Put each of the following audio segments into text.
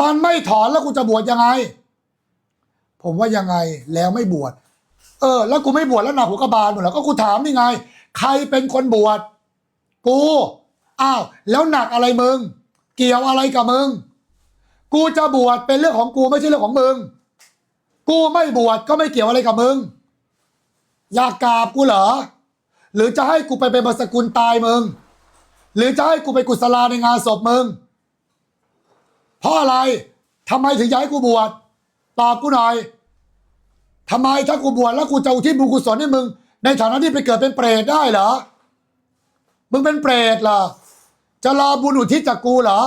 มันไม่ถอนแล้วกูจะบวชยังไง ผมว่ายังไงแล้วไม่บวชเออ แล้วกูไม่บวชแล้วหนักหัวกระบาลหมดแล้วก็กูถามนี่ไง ใครเป็นคนบวชกูอ้าวแล้วหนักอะไรมึง เกี่ยวอะไรกับมึง กูจะบวชเป็นเรื่องของกูไม่ใช่เรื่องของมึง กูไม่บวชก็ไม่เกี่ยวอะไรกับมึง อยากกราบกูเหรอ หรือจะให้กูไปเป็นบสกุลตายมึง หรือจะให้กูไปกุศลาในงานศพมึง เพราะอะไรทำไมถึงอยากให้กูบวชตอบกูหน่อยทำไมถ้ากูบวชแล้วกูจะอุทิศบุญกุศลให้มึง ในฐานะที่ไปเกิดเป็นเปรตได้เหรอ มึงเป็นเปรตเหรอ จะรอบุญอุทิศจากกูเหรอ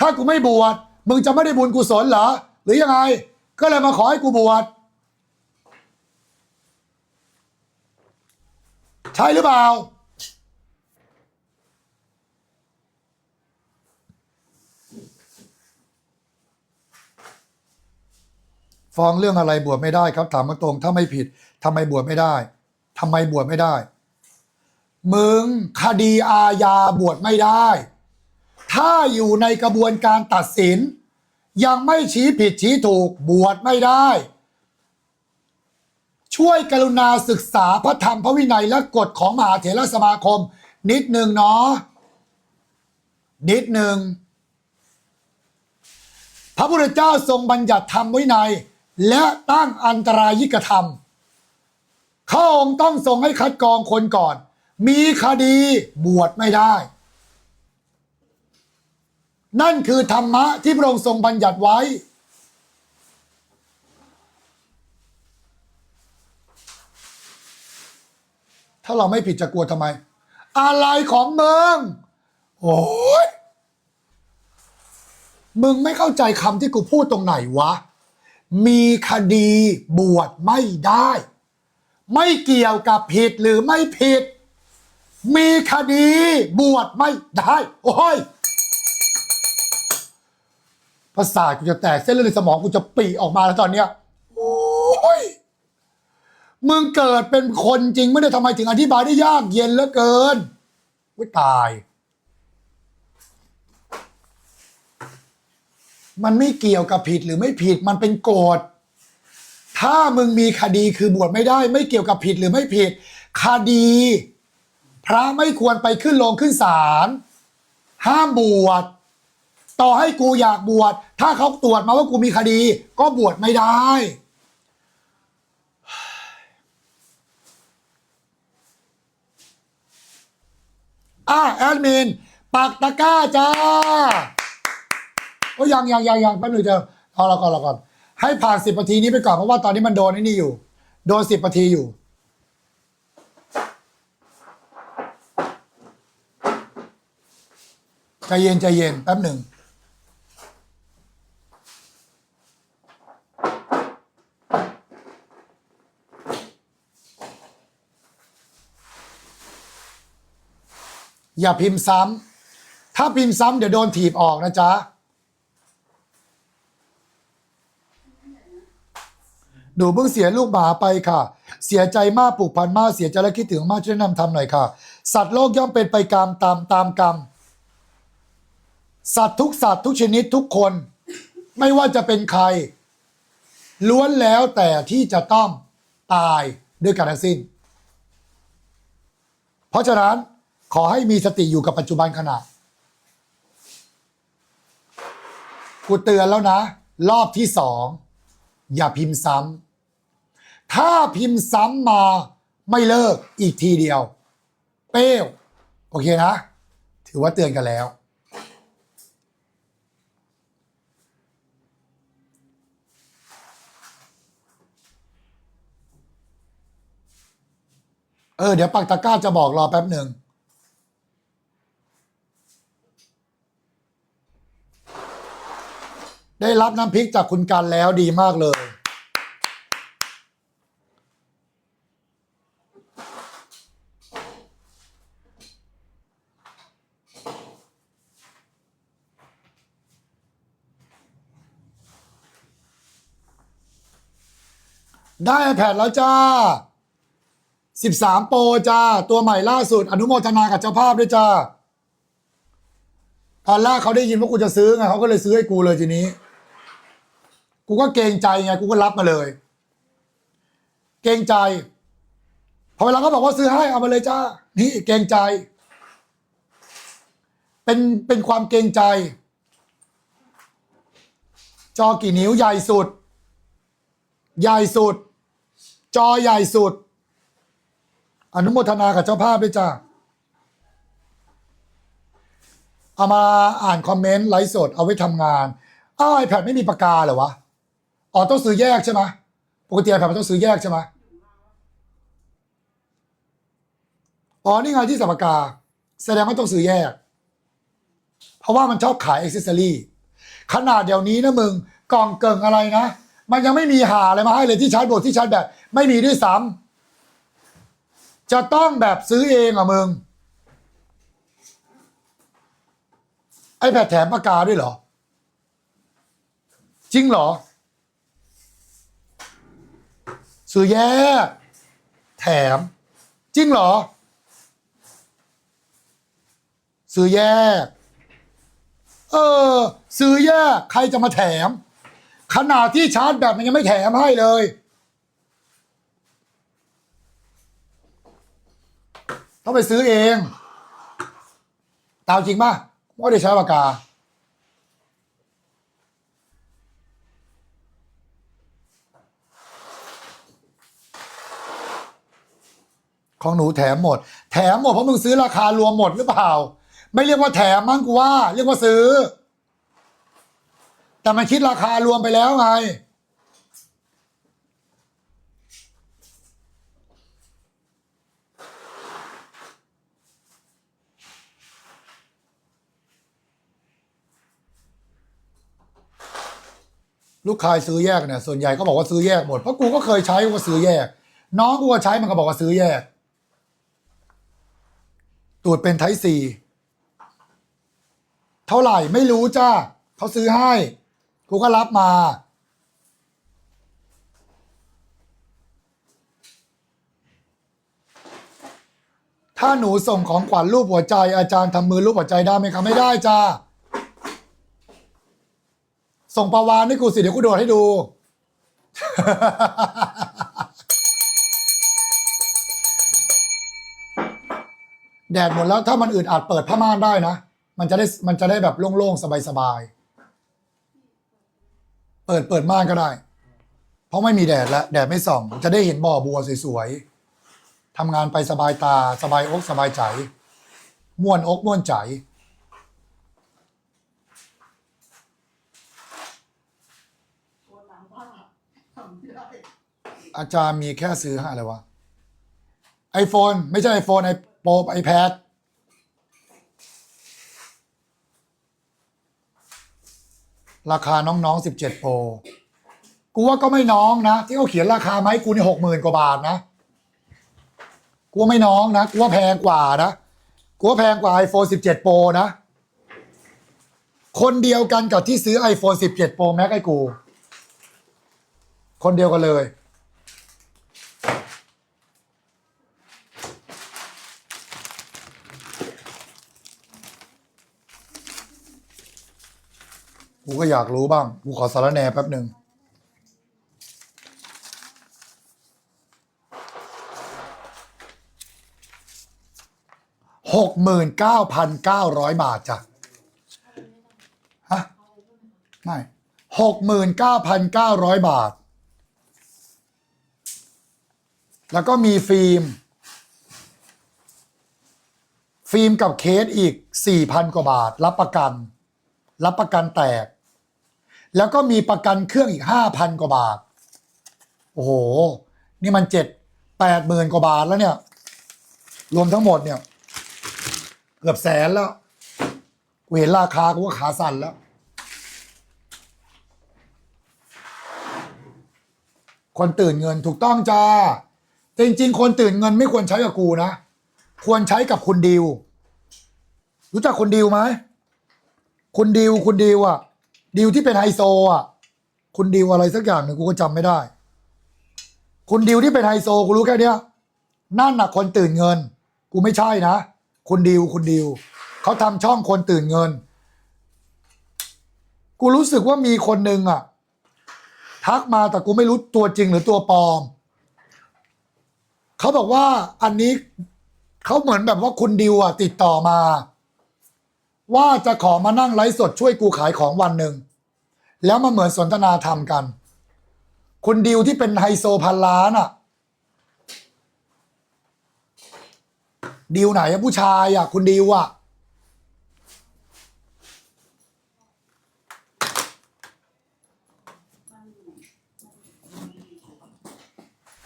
ถ้ากูไม่บวชมึงจะไม่ได้บุญกุศลเหรอ หรือยังไง ก็เลยมาขอให้กูบวชใช่หรือเปล่า ฟ้องเรื่องอะไรบวชไม่ได้ครับ ถามมาตรงถ้าไม่ผิดทำไมบวชไม่ได้ทำไมบวชไม่ได้ มึงคดีอาญาบวชไม่ได้ ถ้าอยู่ในกระบวนการตัดสิน ยังไม่ชี้ผิดชี้ถูกบวชไม่ได้ ช่วยกรุณาศึกษาพระธรรมพระวินัยและกฎของมหาเถรสมาคม นิดหนึ่งเนาะนิดหนึ่งพระพุทธเจ้าทรงบัญญัติธรรมไว้ใน และตั้งอันตรายิกธรรมเขาองค์ต้องทรงให้คัดกรองคนก่อน มีคดีบวชไม่ได้ นั่นคือธรรมะที่พระองค์ทรงบัญญัติไว้ ถ้าเราไม่ผิดจะกลัวทำไม อะไรของมึงโอ้ยมึงไม่เข้าใจคำที่กูพูดตรงไหนวะ มีคดีบวชไม่ได้ ไม่เกี่ยวกับผิดหรือไม่ผิด มีคดีบวชไม่ได้ โอ้ยประสาทกูจะแตกเส้นเลือดในสมองกูจะปีออกมาแล้วตอนเนี้ยโอ้ยมึงเกิดเป็นคนจริงไม่ได้ทำไมถึงอธิบายได้ยากเย็นเหลือเกินวิตาย มันไม่เกี่ยวกับผิดหรือไม่ผิดมันเป็นโกฎถ้ามึงมีคดีคือบวชไม่ได้ ไม่เกี่ยวกับผิดหรือไม่ผิด คดี พระไม่ควรไปขึ้นโรงขึ้นศาลห้ามบวชต่อให้กูอยากบวชถ้าเขาตรวจมาว่ากูมีคดี ก็บวชไม่ได้ อะแอดมินปักตะก้าจ้า โอ้ยังยังยังยังแป๊บหนึงเจอเอาละก่อนละก่อน ให้ผ่านสิบนาทีนี้ไปก่อนเพราะว่าตอนนี้มันโดนไอ้นี่อยู่ โดนสิบนาทีอยู่ ใจเย็นใจเย็นแป๊บหนึ่งอย่าพิมพ์ซ้ำ ถ้าพิมพ์ซ้ำเดี๋ยวโดนถีบออกนะจ๊ะ หนูเพิ่งเสียลูกหมาไปค่ะ เสียใจมากผูกพันมากเสียใจและคิดถึงมากช่วยแนะนำทำหน่อยค่ะ สัตว์โลกย่อมเป็นไปกรรมตามตามกรรม สัตว์ทุกสัตว์ทุกชนิดทุกคน ไม่ว่าจะเป็นใคร ล้วนแล้วแต่ที่จะต้องตายด้วยกันทั้งสิ้น เพราะฉะนั้นขอให้มีสติอยู่กับปัจจุบันขณะกูเตือนแล้วนะ รอบที่สอง อย่าพิมพ์ซ้ำ ถ้าพิมพ์ซ้ำมาไม่เลิกอีกทีเดียว เป้วโอเคนะ ถือว่าเตือนกันแล้ว เออ เดี๋ยวปักตะกร้าจะบอกรอแป๊บหนึ่งได้รับน้ำพริกจากคุณกันแล้วดีมากเลย ได้ iPad แล้วจ้า 13 โปรจ้า ตัวใหม่ล่าสุด อนุโมทนากับเจ้าภาพด้วยจ้าตอนแรกเขาได้ยินว่ากูจะซื้อไงเขาก็เลยซื้อให้กูเลยทีนี้ กูก็เกรงใจไง กูก็รับมาเลย เกรงใจ พอเวลาเขาบอกว่าซื้อให้เอามาเลยจ้า นี่เกรงใจ เป็นเป็นความเกรงใจ จอกี่นิ้วใหญ่สุด ใหญ่สุด จอใหญ่สุด อนุโมทนากับเจ้าภาพด้วยจ้าเอามาอ่านคอมเมนต์ไลฟ์สดเอาไว้ทำงาน อ้าวไอแพดไม่มีปากกาเหรอวะ อ๋อต้องซื้อแยกใช่ไหมปกติไอแพดมันต้องซื้อแยกใช่ไหมอ๋อนี่ไงที่สับปากกา แสดงว่าต้องซื้อแยก เพราะว่ามันชอบขายอ็อกเซอรี่ขนาดเดี๋ยวนี้นะมึงกล่องเกิงอะไรนะ มันยังไม่มีหาอะไรมาให้เลยที่ชาร์จบทที่ชาร์จแบต ไม่มีด้วยซ้ำจะต้องแบบซื้อเองอะมึง ไอแพดแถมปากกาด้วยเหรอ จริงเหรอ ซื้อแยกแถม จริงเหรอ ซื้อแยก เออ ซื้อแยก ใครจะมาแถม ขนาดที่ชาร์จแบตมันยังไม่แถมให้เลย ต้องไปซื้อเอง ตามจริงป่ะว่าได้ใช้ปากกา ของหนูแถมหมด แถมหมดเพราะมึงซื้อราคารวมหมดหรือเปล่า ไม่เรียกว่าแถมมั้งกูว่า เรียกว่าซื้อ แต่มันคิดราคารวมไปแล้วไง ลูกค้าซื้อแยกเนี่ยส่วนใหญ่ก็บอกว่าซื้อแยกหมดเพราะกูก็เคยใช้กูก็ซื้อแยก น้องกูก็ใช้มันก็บอกว่าซื้อแยก ตรวจเป็นไทซีเท่าไหร่ไม่รู้จ้าเขาซื้อให้ กูก็รับมาถ้าหนูส่งของขวัญรูปหัวใจอาจารย์ทำมือรูปหัวใจได้ไหมคะไม่ได้จ้า ส่งประวานให้กูสิเดี๋ยวกูโดดให้ดู แดดหมดแล้วถ้ามันอื่นอาจเปิดผ้าม่านได้นะ มันจะได้มันจะได้แบบโล่งๆ สบายๆ เปิดเปิดม่านก็ได้ เพราะไม่มีแดดแล้ว แดดไม่ส่อง จะได้เห็นบ่อบัวสวยๆทำงานไปสบายตา สบายอกสบายใจ ม่วนอกม่วนใจ อาจารย์มีแค่ซื้อห้าอะไรวะ iPhone ไม่ใช่ iPhone ไอโปรไอแพดราคาน้องๆ 17 Pro กูว่าก็ไม่น้องนะ ที่เขาเขียนราคาไหมกูนี่หกหมื่นกว่าบาทนะ กูว่าไม่น้องนะ กูว่าแพงกว่านะ กูว่าแพงกว่า iPhone 17 Pro นะ คนเดียวกันกับที่ซื้อ iPhone 17 Pro Max ให้กู คนเดียวกันเลย กูก็อยากรู้บ้าง กูขอสารแหนแป๊บหนึ่งหกหมื่นเก้าพันเก้าร้อยบาทจ้ะ ฮะ ไม่หกหมื่นเก้าพันเก้าร้อยบาท แล้วก็มีฟิล์ม ฟิล์มกับเคสอีกสี่พันกว่าบาท รับประกัน รับประกันแตก แล้วก็มีประกันเครื่องอีกห้าพันกว่าบาท โอ้โห นี่มันเจ็ดแปดหมื่นกว่าบาทแล้วเนี่ย รวมทั้งหมดเนี่ย เกือบแสนแล้วกูเห็นราคากูก็ขาสั่นแล้ว คนตื่นเงินถูกต้องจ้าแต่จริง ๆ คนตื่นเงินไม่ควรใช้กับกูนะ ควรใช้กับคุณดิว รู้จักคุณดิวไหมคุณดิวคุณดิวอะ ดิวที่เป็นไฮโซอะ คุณดิวอะไรสักอย่างหนึ่งกูก็จำไม่ได้ คุณดิวที่เป็นไฮโซกูรู้แค่เนี้ยนั่นน่ะคนตื่นเงิน กูไม่ใช่นะ คุณดิวคุณดิวเขาทำช่องคนตื่นเงิน กูรู้สึกว่ามีคนหนึ่งอะ ทักมาแต่กูไม่รู้ตัวจริงหรือตัวปลอม เขาบอกว่าอันนี้เขาเหมือนแบบว่าคุณดิวอะ ติดต่อมา ว่าจะขอมานั่งไลฟ์สดช่วยกูขายของวันหนึ่ง แล้วมาเหมือนสนทนาธรรมกัน คุณดิวที่เป็นไฮโซพันล้านอะดิวไหนอะผู้ชายอะคุณดิวอะ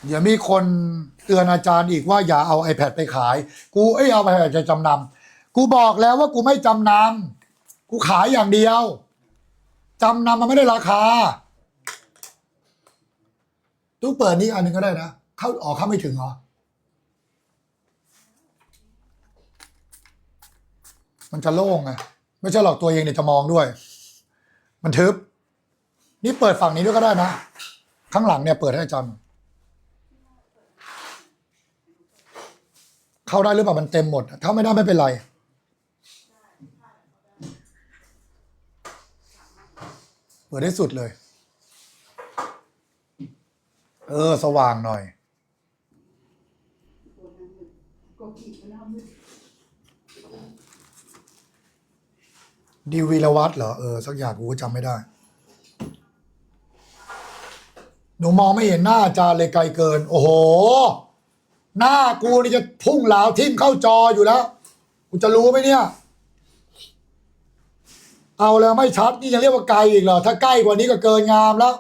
เดี๋ยวมีคนเตือนอาจารย์อีกว่าอย่าเอา iPad ไปขาย กูเอ้ยเอา iPad จะจำนำกูบอกแล้วว่ากูไม่จำนำกูขายอย่างเดียว จำนำมันไม่ได้ราคาตู้เปิดนี้อันหนึงก็ได้นะ เข้าออกเข้าไม่ถึงเหรอ มันจะโล่งไงไม่ใช่หรอกตัวเองเนี่ยจะมองด้วย มันทึบ นี่เปิดฝั่งนี้ด้วยก็ได้นะ ข้างหลังเนี่ยเปิดให้อาจารย์เข้าได้หรือเปล่ามันเต็มหมด ถ้าไม่ได้ไม่เป็นไร เปิดได้สุดเลย เออ สว่างหน่อยดีวีรวัตรเหรอ เออ สักอย่างกูจำไม่ได้ หนูมองไม่เห็นหน้าอาจารย์เลยไกลเกิน โอ้โห หน้ากูนี่จะพุ่งเหลาทิ่มเข้าจออยู่แล้ว กูจะรู้ไหมเนี่ย เอาแล้วไม่ชัดนี่ยังเรียกว่าไกลอีกเหรอ ถ้าใกล้กว่านี้ก็เกินงามแล้ว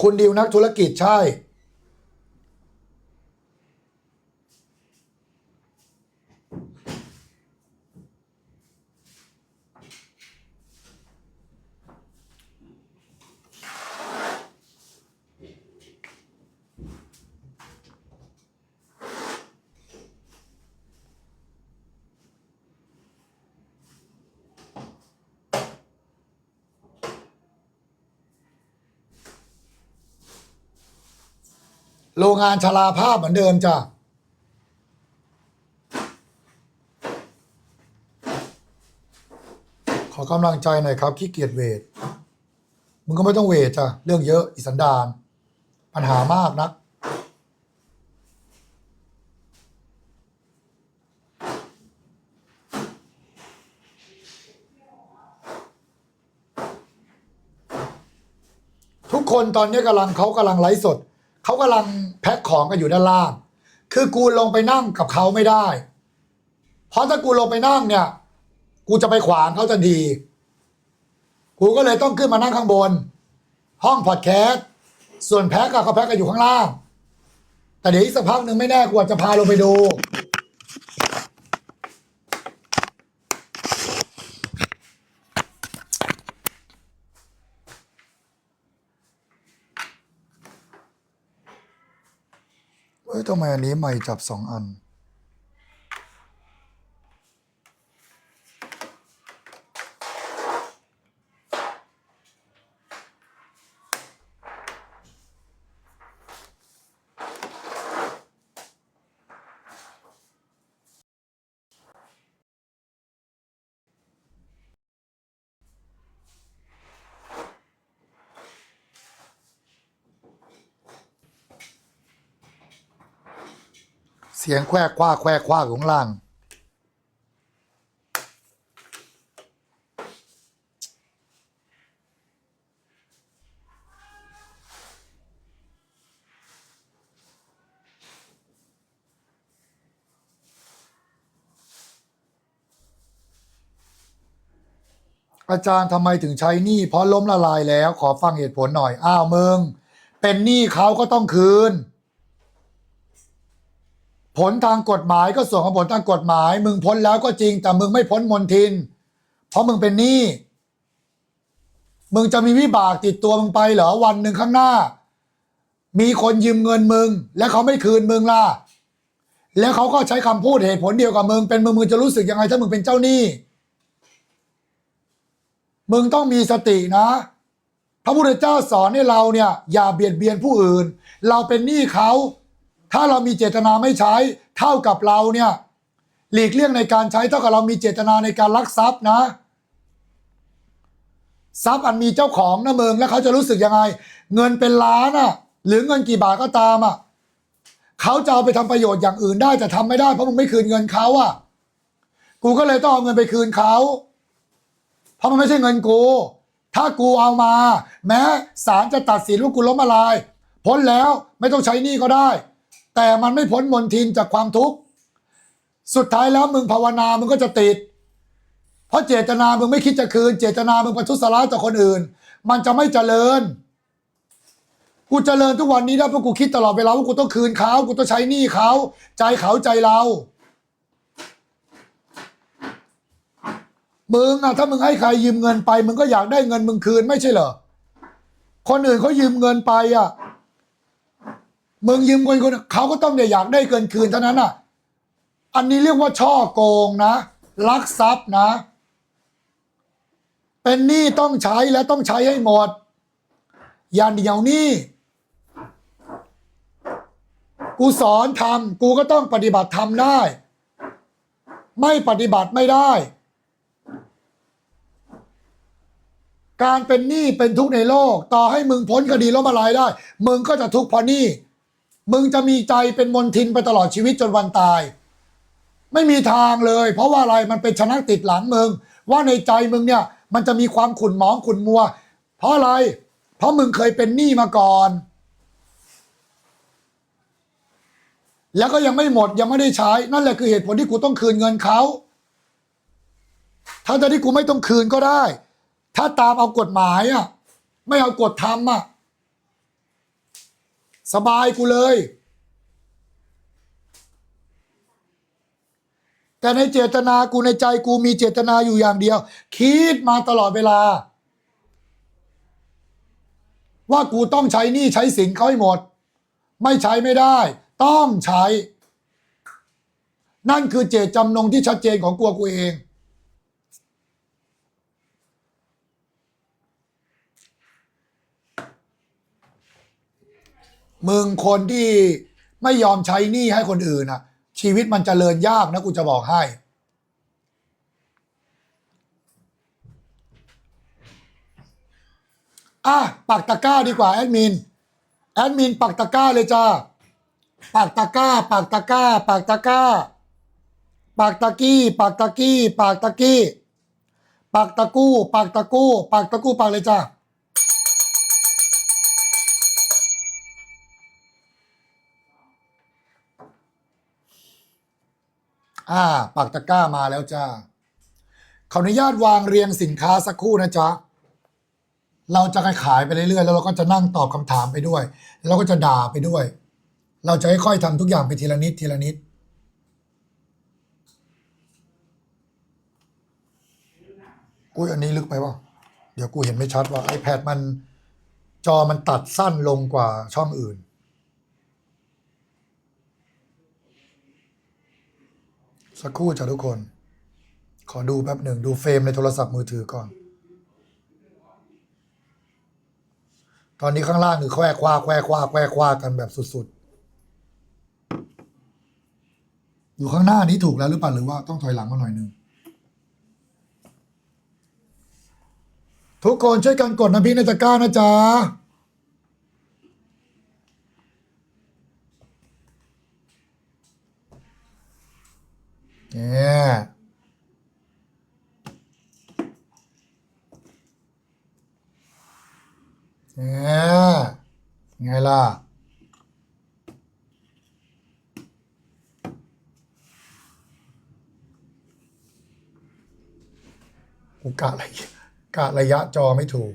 คุณดิวนักธุรกิจใช่ โรงงานชลาภาพเหมือนเดิมจ้ะขอกำลังใจหน่อยครับขี้เกียจเวท มึงก็ไม่ต้องเวทจ้ะเรื่องเยอะอิสันดาน ปัญหามากนักทุกคนตอนนี้กำลังเขากำลังไลฟ์สด เขากำลังแพ็คของกันอยู่ด้านล่าง คือกูลงไปนั่งกับเขาไม่ได้ เพราะถ้ากูลงไปนั่งเนี่ย กูจะไปขวางเขาทันทีกูก็เลยต้องขึ้นมานั่งข้างบน ห้องพอดแคสต์ส่วนแพ็คอะเขาแพ็คกันอยู่ข้างล่าง แต่เดี๋ยวอีกสักพักหนึ่งไม่แน่กูอาจจะพาลงไปดู ทำไมอันนี้ไม่จับสองอัน สียงแควกคว้าแควกคว้าข้างล่าง อาจารย์ทำไมถึงใช้หนี้เพราะล้มละลายแล้วขอฟังเหตุผลหน่อย อ้าวมึงเป็นหนี้เขาก็ต้องคืน ผลทางกฎหมายก็ส่วนของผลทางกฎหมาย มึงพ้นแล้วก็จริง แต่มึงไม่พ้นมนทิน เพราะมึงเป็นหนี้มึงจะมีวิบากติดตัวมึงไปเหรอวันหนึ่งข้างหน้า มีคนยืมเงินมึง และเขาไม่คืนมึงล่ะแล้วเขาก็ใช้คำพูดเหตุผลเดียวกับมึงเป็นมึงมึงจะรู้สึกยังไงถ้ามึงเป็นเจ้าหนี้มึงต้องมีสตินะ พระพุทธเจ้าสอนให้เราเนี่ย อย่าเบียดเบียนผู้อื่น เราเป็นหนี้เขา ถ้าเรามีเจตนาไม่ใช้เท่ากับเราเนี่ยหลีกเลี่ยงในการใช้เท่ากับเรามีเจตนาในการลักทรัพย์นะ ทรัพย์อันมีเจ้าของนะเมึงแล้วเขาจะรู้สึกยังไง เงินเป็นล้านอะหรือเงินกี่บาทก็ตามอะเขาจะเอาไปทำประโยชน์อย่างอื่นได้แต่ทำไม่ได้เพราะมึงไม่คืนเงินเขาอะ กูก็เลยต้องเอาเงินไปคืนเขาเพราะมันไม่ใช่เงินกู ถ้ากูเอามา แม้ศาลจะตัดสินว่ากูล้มละลาย พ้นแล้วไม่ต้องใช้หนี้ก็ได้ แต่มันไม่พ้นมนทินจากความทุกข์ สุดท้ายแล้วมึงภาวนามึงก็จะติด เพราะเจตนามึงไม่คิดจะคืน เจตนามึงประทุษร้ายต่อคนอื่น มันจะไม่เจริญ กูเจริญทุกวันนี้ได้เพราะกูคิดตลอดเวลาว่ากูต้องคืนเขากูต้องใช้หนี้เขาใจเขาใจเรามึงอะถ้ามึงให้ใครยืมเงินไป มึงก็อยากได้เงินมึงคืนไม่ใช่เหรอคนอื่นเขายืมเงินไปอะ มึงยืมเงินคนอื่นเขาก็ต้องเนี่ยอยากได้เกินคืนเท่านั้นอะ อันนี้เรียกว่าช่อโกงนะ ลักทรัพย์นะ เป็นหนี้ต้องใช้และต้องใช้ให้หมด อย่าเหนียวหนี้กูสอนทำกูก็ต้องปฏิบัติทำได้ ไม่ปฏิบัติไม่ได้ การเป็นหนี้เป็นทุกข์ในโลก ต่อให้มึงพ้นคดีล้มละลายได้ มึงก็จะทุกข์เพราะหนี้ มึงจะมีใจเป็นมนทินไปตลอดชีวิตจนวันตาย ไม่มีทางเลย เพราะว่าอะไรมันเป็นชนะติดหลังมึง ว่าในใจมึงเนี่ย มันจะมีความขุ่นหมองขุ่นมัว เพราะอะไร เพราะมึงเคยเป็นหนี้มาก่อน แล้วก็ยังไม่หมดยังไม่ได้ใช้ นั่นแหละคือเหตุผลที่กูต้องคืนเงินเขาถ้าจะที่กูไม่ต้องคืนก็ได้ ถ้าตามเอากฎหมายอะ ไม่เอากฎธรรมอะ สบายกูเลย แต่ในเจตนากูในใจกูมีเจตนาอยู่อย่างเดียว คิดมาตลอดเวลา ว่ากูต้องใช้หนี้ใช้สินเขาให้หมด ไม่ใช้ไม่ได้ ต้องใช้ นั่นคือเจตจำนงที่ชัดเจนของตัวกูเอง มึงคนที่ไม่ยอมใช้หนี้ให้คนอื่นอะ ชีวิตมันจเจริญยากนะกูจะบอกให้อะปักตะก้าดีกว่าแอดมิน แอดมินปักตะก้าเลยจ้าปักตะก้าปักตะก้าปักตะก้าปักตะกี้ปักตะกี้ปักตะกี้ปักตะกู้ปักตะกู้ปักตะกู้ปักเลยจ้า อ่าปักตะกร้ามาแล้วจ้าขออนุญาตวางเรียงสินค้าสักครู่นะจ๊ะ เราจะขายไปเรื่อยๆ แล้วเราก็จะนั่งตอบคำถามไปด้วย แล้วก็จะด่าไปด้วย เราจะค่อยๆทำทุกอย่างไปทีละนิดทีละนิดอุ้ยอันนี้ลึกไปป่ะเดี๋ยวกูเห็นไม่ชัดว่า iPad มันจอมันตัดสั้นลงกว่าช่องอื่น สักครู่จ้ะทุกคน ขอดูแป๊บหนึ่ง ดูเฟรมในโทรศัพท์มือถือก่อน ตอนนี้ข้างล่างคือแควกคว้าแควกคว้าแควกคว้ากันแบบสุดๆ อยู่ข้างหน้านี้ถูกแล้วหรือเปล่าหรือว่าต้องถอยหลังมาหน่อยหนึ่งทุกคนช่วยกันกดน้ำพริกในตะกร้านะจ๊ะ เนี่ยเนี่ยไงล่ะกูกะระยะกะระยะจอไม่ถูก